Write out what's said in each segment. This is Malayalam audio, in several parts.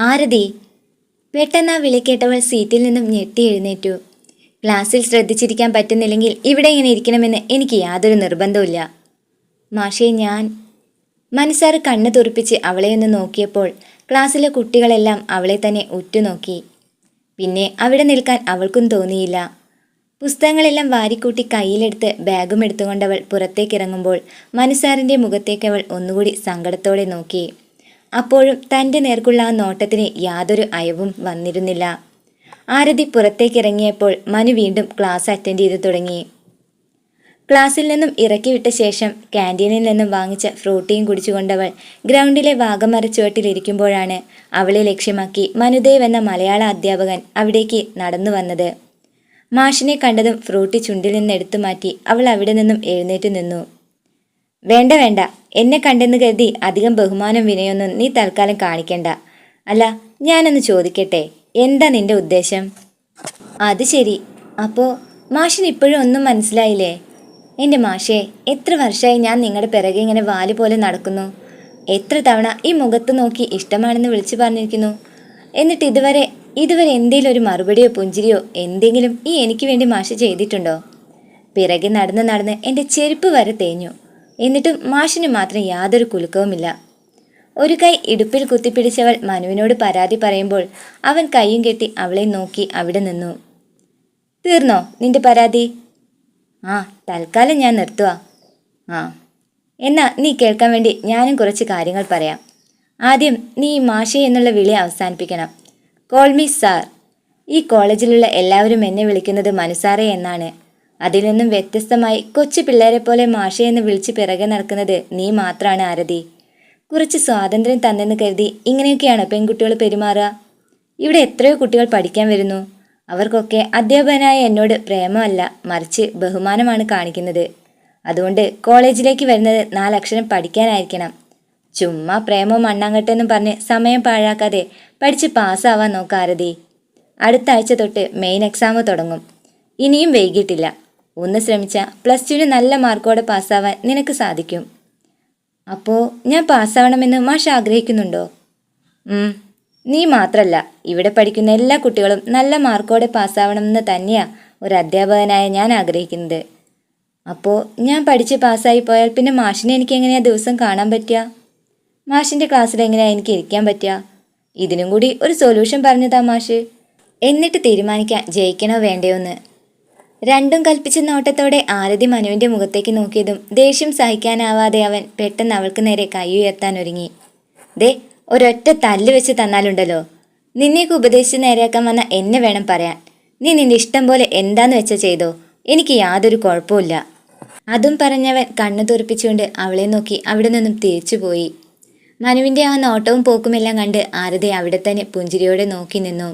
ആരതി? പെട്ടെന്ന് ആ വിളിക്കേട്ടവൾ സീറ്റിൽ നിന്നും ഞെട്ടി എഴുന്നേറ്റു. ക്ലാസ്സിൽ ശ്രദ്ധിച്ചിരിക്കാൻ പറ്റുന്നില്ലെങ്കിൽ ഇവിടെ ഇങ്ങനെ ഇരിക്കണമെന്ന് എനിക്ക് യാതൊരു നിർബന്ധവുമില്ല. മാഷേ ഞാൻ. മനസ്സാറ് കണ്ണ് തുറപ്പിച്ച് അവളെ ഒന്ന് നോക്കിയപ്പോൾ ക്ലാസ്സിലെ കുട്ടികളെല്ലാം അവളെ തന്നെ ഉറ്റുനോക്കി. പിന്നെ അവിടെ നിൽക്കാൻ അവൾക്കും തോന്നിയില്ല. പുസ്തകങ്ങളെല്ലാം വാരിക്കൂട്ടി കയ്യിലെടുത്ത് ബാഗും എടുത്തുകൊണ്ടവൾ പുറത്തേക്കിറങ്ങുമ്പോൾ മനസ്സാറിന്റെ മുഖത്തേക്ക് അവൾ ഒന്നുകൂടി സങ്കടത്തോടെ നോക്കി. അപ്പോഴും തന്റെ നേർക്കുള്ള ആ നോട്ടത്തിന് യാതൊരു അയവും വന്നിരുന്നില്ല. ആരതി പുറത്തേക്കിറങ്ങിയപ്പോൾ മനു വീണ്ടും ക്ലാസ് അറ്റൻഡ് ചെയ്തു തുടങ്ങി. ക്ലാസ്സിൽ നിന്നും ഇറക്കിവിട്ട ശേഷം ക്യാന്റീനിൽ നിന്നും വാങ്ങിച്ച ഫ്രൂട്ടിയും കുടിച്ചുകൊണ്ടവൾ ഗ്രൗണ്ടിലെ വാഗമരച്ചുവട്ടിലിരിക്കുമ്പോഴാണ് അവളെ ലക്ഷ്യമാക്കി മനുദേവ് എന്ന മലയാള അധ്യാപകൻ അവിടേക്ക് നടന്നു വന്നത്. മാഷിനെ കണ്ടതും ഫ്രൂട്ടി ചുണ്ടിൽ നിന്ന് എടുത്തു മാറ്റി അവൾ അവിടെ നിന്നും എഴുന്നേറ്റ് നിന്നു. വേണ്ട വേണ്ട. എന്നെ കണ്ടെന്ന് കരുതി അധികം ബഹുമാനം വിനയൊന്നും നീ തൽക്കാലം കാണിക്കണ്ട. അല്ല ഞാനൊന്ന് ചോദിക്കട്ടെ. എന്താ നിന്റെ ഉദ്ദേശം? അത് ശരി. അപ്പോ മാഷിന് ഇപ്പോഴും ഒന്നും മനസ്സിലായില്ലേ? എന്റെ മാഷേ എത്ര വർഷമായി ഞാൻ നിങ്ങളുടെ പിറകെ ഇങ്ങനെ വാൽ പോലെ നടക്കുന്നു. എത്ര തവണ ഈ മുഖത്ത് നോക്കി ഇഷ്ടമാണെന്ന് വിളിച്ചു പറഞ്ഞിരിക്കുന്നു. എന്നിട്ട് ഇതുവരെ ഇതുവരെ എന്തെങ്കിലും ഒരു മറുപടിയോ പുഞ്ചിരിയോ എന്തെങ്കിലും ഈ എനിക്ക് വേണ്ടി മാഷ് ചെയ്തിട്ടുണ്ടോ? പിറകെ നടന്ന് നടന്ന് എന്റെ ചെരുപ്പ് വരെ തേഞ്ഞു. എന്നിട്ടും മാഷിന് മാത്രം യാതൊരു കുലുക്കവുമില്ല. ഒരു കൈ ഇടുപ്പിൽ കുത്തിപ്പിടിച്ചവൾ മനുവിനോട് പരാതി പറയുമ്പോൾ അവൻ കൈയും കെട്ടി അവളെ നോക്കി അവിടെ നിന്നു. തീർന്നോ നിന്റെ പരാതി? ആ തൽക്കാലം ഞാൻ നിർത്തുക ആ. എന്നാ നീ കേൾക്കാൻ വേണ്ടി ഞാനും കുറച്ച് കാര്യങ്ങൾ പറയാം. ആദ്യം നീ മാഷി എന്നുള്ള വിളി അവസാനിപ്പിക്കണം. Call me sir. ഈ കോളേജിലുള്ള എല്ലാവരും എന്നെ വിളിക്കുന്നത് മനുസാറേ എന്നാണ്. അതിൽ നിന്നും വ്യത്യസ്തമായി കൊച്ചു പിള്ളേരെ പോലെ മാഷയെന്ന് വിളിച്ച് പിറകെ നടക്കുന്നത് നീ മാത്രമാണ് ആരതി. കുറച്ച് സ്വാതന്ത്ര്യം തന്നെന്ന് കരുതി ഇങ്ങനെയൊക്കെയാണ് പെൺകുട്ടികൾ പെരുമാറുക? ഇവിടെ എത്രയോ കുട്ടികൾ പഠിക്കാൻ വരുന്നു. അവർക്കൊക്കെ അധ്യാപകനായ എന്നോട് പ്രേമമല്ല മറിച്ച് ബഹുമാനമാണ് കാണിക്കുന്നത്. അതുകൊണ്ട് കോളേജിലേക്ക് വരുന്നത് നാലക്ഷരം പഠിക്കാനായിരിക്കണം. ചുമ്മാ പ്രേമവും മണ്ണാങ്കട്ടെന്നും പറഞ്ഞ് സമയം പാഴാക്കാതെ പഠിച്ച് പാസ്സാവാൻ നോക്കാരതി അടുത്ത ആഴ്ച തൊട്ട് മെയിൻ എക്സാം തുടങ്ങും. ഇനിയും വൈകിട്ടില്ല. ഒന്ന് ശ്രമിച്ച പ്ലസ് ടുവിന് നല്ല മാർക്കോടെ പാസ്സാവാൻ നിനക്ക് സാധിക്കും. അപ്പോൾ ഞാൻ പാസ്സാവണമെന്ന് മാഷ് ആഗ്രഹിക്കുന്നുണ്ടോ? നീ മാത്രല്ല. ഇവിടെ പഠിക്കുന്ന എല്ലാ കുട്ടികളും നല്ല മാർക്കോടെ പാസ്സാവണമെന്ന് തന്നെയാ ഒരു അധ്യാപകനായ ഞാൻ ആഗ്രഹിക്കുന്നത്. അപ്പോൾ ഞാൻ പഠിച്ച് പാസ്സായി പോയാൽ പിന്നെ മാഷിനെ എനിക്ക് എങ്ങനെയാ ദിവസം കാണാൻ പറ്റുക? മാഷിന്റെ ക്ലാസ്സിൽ എങ്ങനെയാ എനിക്ക് ഇരിക്കാൻ പറ്റുക? ഇതിനും കൂടി ഒരു സൊല്യൂഷൻ പറഞ്ഞതാ മാഷ്. എന്നിട്ട് തീരുമാനിക്കാം ജയിക്കണോ വേണ്ടയോ എന്ന്. രണ്ടും കൽപ്പിച്ച നോട്ടത്തോടെ ആരതി മനുവിന്റെ മുഖത്തേക്ക് നോക്കിയതും ദേഷ്യം സഹിക്കാനാവാതെ അവൻ പെട്ടെന്ന് അവൾക്ക് നേരെ കൈ ഉയർത്താൻ ഒരുങ്ങി. ദേ ഒരൊറ്റ തല്ല് വെച്ച് തന്നാലുണ്ടല്ലോ. നിന്നെയൊക്കെ ഉപദേശിച്ച് നേരെയാക്കാൻ വന്ന എന്നെ വേണം പറയാൻ. നീ നിന്റെ ഇഷ്ടം പോലെ എന്താന്ന് വെച്ചാൽ ചെയ്തോ? എനിക്ക് യാതൊരു കുഴപ്പമില്ല അതും പറഞ്ഞവൻ കണ്ണു തുറപ്പിച്ചുകൊണ്ട് അവളെ നോക്കി അവിടെ നിന്നും തിരിച്ചുപോയി മനുവിന്റെ ആ നോട്ടവും പോക്കുമെല്ലാം കണ്ട് ആരതി അവിടെ തന്നെ പുഞ്ചിരിയോടെ നോക്കി നിന്നു.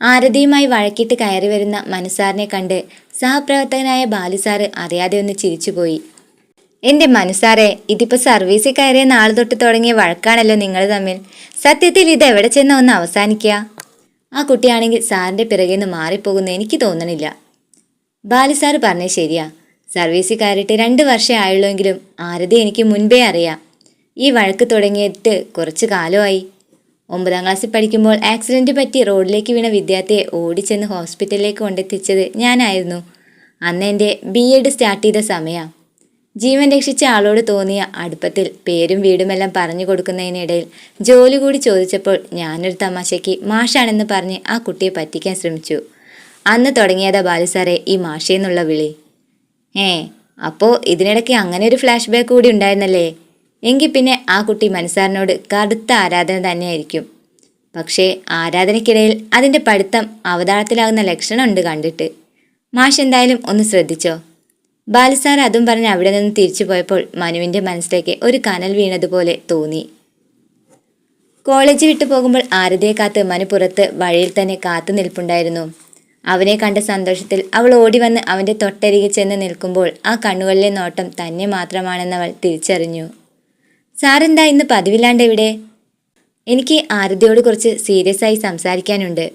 ആരതിയുമായി വഴക്കിട്ട് കയറി വരുന്ന മനുസാറിനെ കണ്ട് സഹപ്രവർത്തകനായ ബാലുസാറ് അറിയാതെ ഒന്ന് ചിരിച്ചുപോയി. എന്റെ മനുസാറെ ഇതിപ്പോ സർവീസിൽ കയറിയ നാൾ തൊട്ട് തുടങ്ങിയ വഴക്കാണല്ലോ നിങ്ങൾ തമ്മിൽ. സത്യത്തിൽ ഇത് എവിടെ ചെന്ന ഒന്ന് അവസാനിക്കുക ആ കുട്ടിയാണെങ്കിൽ സാറിന്റെ പിറകെ നിന്ന് മാറിപ്പോകുന്ന എനിക്ക് തോന്നണില്ല. ബാലുസാറ് പറഞ്ഞ ശരിയാ. സർവീസിൽ കയറിയിട്ട് രണ്ട് വർഷമേ ആയുള്ളൂവെങ്കിലും ആരതി എനിക്ക് മുൻപേ അറിയാം. ഈ വഴക്ക് തുടങ്ങിയിട്ട് കുറച്ച് കാലമായി. ഒമ്പതാം ക്ലാസ്സിൽ പഠിക്കുമ്പോൾ ആക്സിഡന്റ് പറ്റി റോഡിലേക്ക് വീണ വിദ്യാർത്ഥിയെ ഓടിച്ചെന്ന് ഹോസ്പിറ്റലിലേക്ക് കൊണ്ടെത്തിച്ചത് ഞാനായിരുന്നു. അന്ന് എന്റെ ബി എഡ് സ്റ്റാർട്ട് ചെയ്ത സമയമാണ് ജീവൻ രക്ഷിച്ച ആളോട് തോന്നിയ അടുപ്പത്തിൽ പേരും വീടുമെല്ലാം പറഞ്ഞു കൊടുക്കുന്നതിനിടയിൽ ജോലി കൂടി ചോദിച്ചപ്പോൾ ഞാനൊരു തമാശയ്ക്ക് മാഷാണെന്ന് പറഞ്ഞ് ആ കുട്ടിയെ പറ്റിക്കാൻ ശ്രമിച്ചു. അന്ന് തുടങ്ങിയതാ ബാലുസാറെ ഈ മാഷേന്നുള്ള വിളി. ഏ അപ്പോൾ ഇതിനിടയ്ക്ക് അങ്ങനെ ഒരു ഫ്ലാഷ് ബാക്ക് കൂടി ഉണ്ടായിരുന്നല്ലേ? എങ്കിൽ പിന്നെ ആ കുട്ടി മനസ്സാറിനോട് കടുത്ത ആരാധന തന്നെയായിരിക്കും. പക്ഷേ ആരാധനയ്ക്കിടയിൽ അതിന്റെ പഠിത്തം അവതാളത്തിലാകുന്ന ലക്ഷണമുണ്ട് കണ്ടിട്ട്. മാഷ് എന്തായാലും ഒന്ന് ശ്രദ്ധിച്ചോ? ബാലസാർ അതും പറഞ്ഞ് അവിടെ നിന്ന് തിരിച്ചു പോയപ്പോൾ മനുവിന്റെ മനസ്സിലേക്ക് ഒരു കനൽ വീണതുപോലെ തോന്നി. കോളേജ് വിട്ടു പോകുമ്പോൾ ആരതിയെ കാത്ത് മനു പുറത്ത് വഴിയിൽ തന്നെ കാത്തു നിൽപ്പുണ്ടായിരുന്നു. അവനെ കണ്ട സന്തോഷത്തിൽ അവൾ ഓടി വന്ന് അവന്റെ തൊട്ടരികിൽ ചെന്ന് നിൽക്കുമ്പോൾ ആ കണ്ണുകളിലെ നോട്ടം തന്നെ മാത്രമാണെന്നവൾ തിരിച്ചറിഞ്ഞു. സാറെന്താ ഇന്ന് പതിവില്ലാണ്ട് ഇവിടെ? എനിക്ക് ആരതിയോട് കുറച്ച് സീരിയസ് ആയി സംസാരിക്കാനുണ്ട്.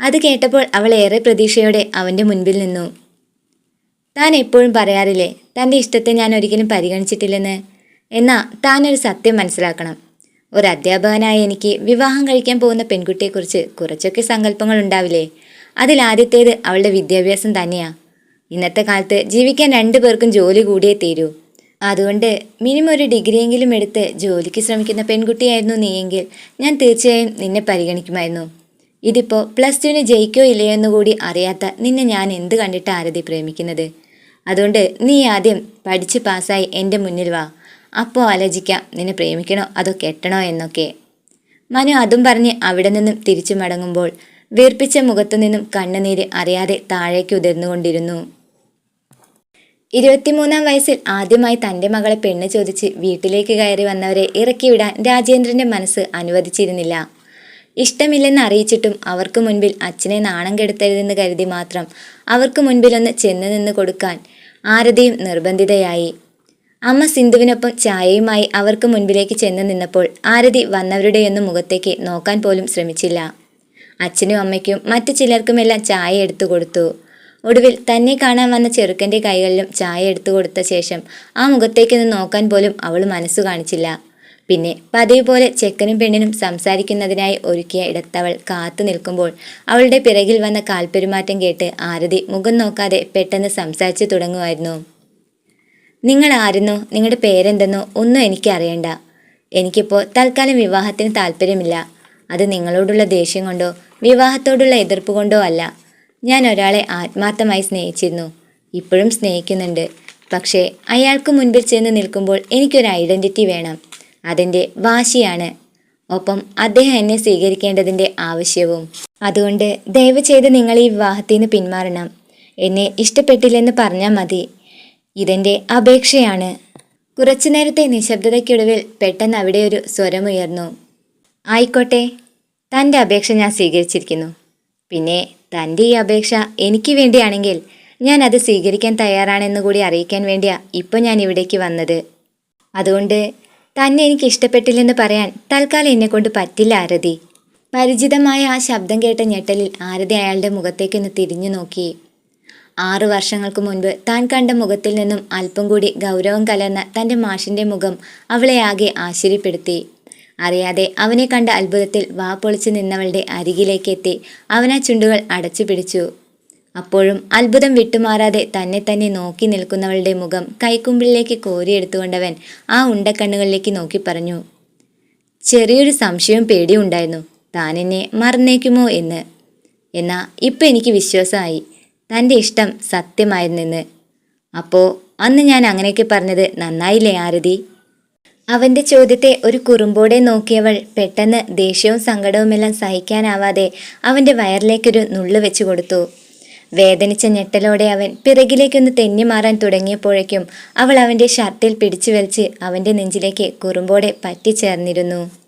അത് കേട്ടപ്പോൾ അവൾ ഏറെ പ്രതീക്ഷയോടെ അവന്റെ മുൻപിൽ നിന്നു. താൻ എപ്പോഴും പറയാറില്ലേ തന്റെ ഇഷ്ടത്തെ ഞാൻ ഒരിക്കലും പരിഗണിച്ചിട്ടില്ലെന്ന്? എന്നാൽ താനൊരു സത്യം മനസ്സിലാക്കണം. ഒരു അധ്യാപകനായ എനിക്ക് വിവാഹം കഴിക്കാൻ പോകുന്ന പെൺകുട്ടിയെക്കുറിച്ച് കുറച്ചൊക്കെ സങ്കല്പങ്ങൾ ഉണ്ടാവില്ലേ? അതിലാദ്യത്തേത് അവളുടെ വിദ്യാഭ്യാസം തന്നെയാണ് ഇന്നത്തെ കാലത്ത് ജീവിക്കാൻ രണ്ടു പേർക്കും ജോലി കൂടിയേ തീരൂ. അതുകൊണ്ട് മിനിമം ഒരു ഡിഗ്രിയെങ്കിലും എടുത്ത് ജോലിക്ക് ശ്രമിക്കുന്ന പെൺകുട്ടിയായിരുന്നു നീയെങ്കിൽ ഞാൻ തീർച്ചയായും നിന്നെ പരിഗണിക്കുമായിരുന്നു. ഇതിപ്പോൾ പ്ലസ് ടുവിന് ജയിക്കോ ഇല്ലയോ എന്ന് കൂടി അറിയാത്ത നിന്നെ ഞാൻ എന്ത് കണ്ടിട്ട് ആരതി പ്രേമിക്കുന്നത്? അതുകൊണ്ട് നീ ആദ്യം പഠിച്ച് പാസ്സായി എന്റെ മുന്നിൽ വാ. അപ്പോൾ ആലോചിക്കാം നിന്നെ പ്രേമിക്കണോ അതോ കെട്ടണോ എന്നൊക്കെ. മനു അതും പറഞ്ഞ് അവിടെ നിന്നും തിരിച്ചു മടങ്ങുമ്പോൾ വീർപ്പിച്ച മുഖത്തു നിന്നും കണ്ണുനീര് അറിയാതെ താഴേക്ക് ഉതിർന്നുകൊണ്ടിരുന്നു. ഇരുപത്തിമൂന്നാം വയസ്സിൽ ആദ്യമായി തന്റെ മകളെ പെണ്ണ് ചോദിച്ച് വീട്ടിലേക്ക് കയറി വന്നവരെ ഇറക്കിവിടാൻ രാജേന്ദ്രന്റെ മനസ്സ് അനുവദിച്ചിരുന്നില്ല. ഇഷ്ടമില്ലെന്ന് അറിയിച്ചിട്ടും അവർക്ക് മുൻപിൽ അച്ഛനെ നാണം കെടുത്തരുതെന്ന് കരുതി മാത്രം അവർക്ക് മുൻപിലൊന്ന് ചെന്ന് നിന്ന് കൊടുക്കാൻ ആരതിയും നിർബന്ധിതയായി. അമ്മ സിന്ധുവിനൊപ്പം ചായയുമായി അവർക്ക് മുൻപിലേക്ക് ചെന്ന് നിന്നപ്പോൾ ആരതി വന്നവരുടെയൊന്നും മുഖത്തേക്ക് നോക്കാൻ പോലും ശ്രമിച്ചില്ല. അച്ഛനും അമ്മയ്ക്കും മറ്റു ചിലർക്കുമെല്ലാം ചായ എടുത്തു കൊടുത്തു. ഒടുവിൽ തന്നെ കാണാൻ വന്ന ചെറുക്കന്റെ കൈകളിലും ചായ എടുത്തു കൊടുത്ത ശേഷം ആ മുഖത്തേക്കൊന്ന് നോക്കാൻ പോലും അവൾ മനസ്സു കാണിച്ചില്ല. പിന്നെ പതിവ് പോലെ ചെക്കനും പെണ്ണിനും സംസാരിക്കുന്നതിനായി ഒരുക്കിയ ഇടത്തവൾ കാത്തു നിൽക്കുമ്പോൾ അവളുടെ പിറകിൽ വന്ന കാൽപ്പെരുമാറ്റം കേട്ട് ആരതി മുഖം നോക്കാതെ പെട്ടെന്ന് സംസാരിച്ചു തുടങ്ങുമായിരുന്നു. നിങ്ങൾ ആരെന്നോ? നിങ്ങളുടെ പേരെന്തെന്നോ ഒന്നും എനിക്കറിയണ്ട എനിക്കിപ്പോൾ തൽക്കാലം വിവാഹത്തിന് താല്പര്യമില്ല അത് നിങ്ങളോടുള്ള ദേഷ്യം കൊണ്ടോ വിവാഹത്തോടുള്ള എതിർപ്പ് കൊണ്ടോ അല്ല. ഞാൻ ഒരാളെ ആത്മാർത്ഥമായി സ്നേഹിച്ചിരുന്നു. ഇപ്പോഴും സ്നേഹിക്കുന്നുണ്ട്. പക്ഷേ അയാൾക്ക് മുൻപിൽ ചെന്ന് നിൽക്കുമ്പോൾ എനിക്കൊരു ഐഡന്റിറ്റി വേണം. അതിന്റെ വാശിയാണ്. ഒപ്പം അദ്ദേഹം എന്നെ സ്വീകരിക്കേണ്ടതിന്റെ ആവശ്യവും. അതുകൊണ്ട് ദയവ് ചെയ്ത് നിങ്ങൾ ഈ വിവാഹത്തിൽ നിന്ന് പിന്മാറണം. എന്നെ ഇഷ്ടപ്പെട്ടില്ലെന്ന് പറഞ്ഞാൽ മതി. ഇതെന്റെ അപേക്ഷയാണ്. കുറച്ചു നേരത്തെ നിശബ്ദതയ്ക്കൊടുവിൽ പെട്ടെന്ന് അവിടെ ഒരു സ്വരമുയർന്നു ആയിക്കോട്ടെ. തന്റെ അപേക്ഷ ഞാൻ സ്വീകരിച്ചിരിക്കുന്നു. പിന്നെ തന്റെ ഈ അപേക്ഷ എനിക്ക് വേണ്ടിയാണെങ്കിൽ ഞാൻ അത് സ്വീകരിക്കാൻ തയ്യാറാണെന്ന് കൂടി അറിയിക്കാൻ വേണ്ടിയാ ഇപ്പോൾ ഞാൻ ഇവിടേക്ക് വന്നത്. അതുകൊണ്ട് തന്നെ എനിക്ക് ഇഷ്ടപ്പെട്ടില്ലെന്ന് പറയാൻ തൽക്കാലം എന്നെ കൊണ്ട് പറ്റില്ല ആരതി. പരിചിതമായ ആ ശബ്ദം കേട്ട ഞെട്ടലിൽ ആരതി അയാളുടെ മുഖത്തേക്കൊന്ന് തിരിഞ്ഞു നോക്കി. ആറു വർഷങ്ങൾക്ക് മുൻപ് താൻ കണ്ട മുഖത്തിൽ നിന്നും അല്പം കൂടി ഗൗരവം കലർന്ന തന്റെ മാഷിന്റെ മുഖം അവളെ ആകെ ആശ്ചര്യപ്പെടുത്തി. അറിയാതെ അവനെ കണ്ട അത്ഭുതത്തിൽ വാ പൊളിച്ചു നിന്നവളുടെ അരികിലേക്കെത്തി അവനാ ചുണ്ടുകൾ അടച്ചു പിടിച്ചു. അപ്പോഴും അത്ഭുതം വിട്ടുമാറാതെ തന്നെ തന്നെ നോക്കി നിൽക്കുന്നവളുടെ മുഖം കൈക്കുമ്പിളിലേക്ക് കോരിയെടുത്തുകൊണ്ടവൻ ആ ഉണ്ടക്കണ്ണുകളിലേക്ക് നോക്കി പറഞ്ഞു ചെറിയൊരു സംശയവും പേടിയും ഉണ്ടായിരുന്നു. താൻ എന്നെ മറന്നേക്കുമോ എന്ന്. എന്നാ ഇപ്പം എനിക്ക് വിശ്വാസമായി. തന്റെ ഇഷ്ടം സത്യമായിരുന്നെന്ന്. അപ്പോൾ അന്ന് ഞാൻ അങ്ങനെയൊക്കെ പറഞ്ഞത് നന്നായില്ലേ ആരതി? അവന്റെ ചോദ്യത്തെ ഒരു കുറുമ്പോടെ നോക്കിയവൾ പെട്ടെന്ന് ദേഷ്യവും സങ്കടവുമെല്ലാം സഹിക്കാനാവാതെ അവന്റെ വയറിലേക്കൊരു നുള്ളു വെച്ചു കൊടുത്തു. വേദനിച്ച ഞെട്ടലോടെ അവൻ പിറകിലേക്കൊന്ന് തെന്നി മാറാൻ തുടങ്ങിയപ്പോഴേക്കും അവൾ അവന്റെ ഷർട്ടിൽ പിടിച്ചു വലിച്ച് അവന്റെ നെഞ്ചിലേക്ക് കുറുമ്പോടെ പറ്റിച്ചേർന്നിരുന്നു.